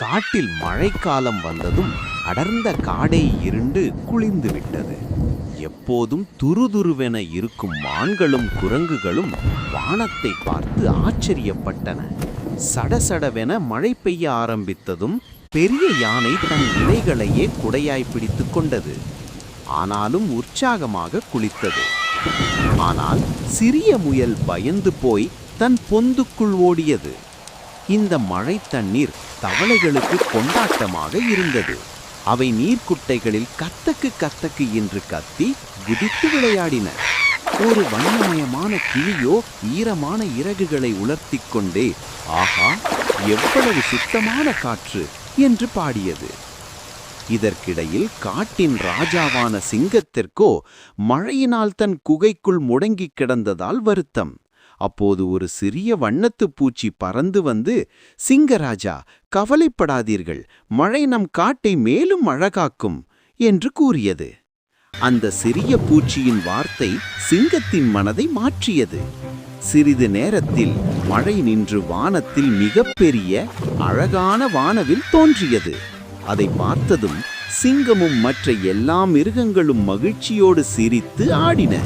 காட்டில் மழைக்காலம் வந்ததும் அடர்ந்த காடே இருண்டு குளிந்து விட்டது எப்போதும் துருதுருவென இருக்கும் மான்களும் குரங்குகளும் வானத்தை பார்த்து ஆச்சரியப்பட்டன. சடசடவென மழை பெய்ய ஆரம்பித்ததும் பெரிய யானை தன் இலைகளையே குடையாய் பிடித்து கொண்டது. ஆனாலும் உற்சாகமாக குளித்தது. ஆனால் சிறிய முயல் பயந்து போய் தன் பொந்துக்குள் ஓடியது. இந்த மழை தண்ணீர் தவளைகளுக்கு கொண்டாட்டமாக இருந்தது. அவை நீர்க்குட்டைகளில் கத்தக்கு கத்தக்கு என்று கத்தி குதித்து விளையாடின. ஒரு வண்ணமயமான கிளியோ ஈரமான இறகுகளை உலர்த்தி கொண்டே ஆஹா எவ்வளவு சுத்தமான காற்று! என்று பாடியது. இதற்கிடையில் காட்டின் ராஜாவான சிங்கத்திற்கோ மழையினால் தன் குகைக்குள் முடங்கிக் கிடந்ததால் வருத்தம். அப்போது ஒரு சிறிய வண்ணத்துப் பூச்சி பறந்து வந்து சிங்கராஜா கவலைப்படாதீர்கள். மழை நம் காட்டை மேலும் அழகாக்கும் என்று கூறியது. அந்த சிறிய பூச்சியின் வார்த்தை சிங்கத்தின் மனதை மாற்றியது. சிறிது நேரத்தில் மழை நின்று வானத்தில் மிகப்பெரிய அழகான வானவில் தோன்றியது. அதை பார்த்ததும் சிங்கமும் மற்ற எல்லா மிருகங்களும் மகிழ்ச்சியோடு சிரித்து ஆடின.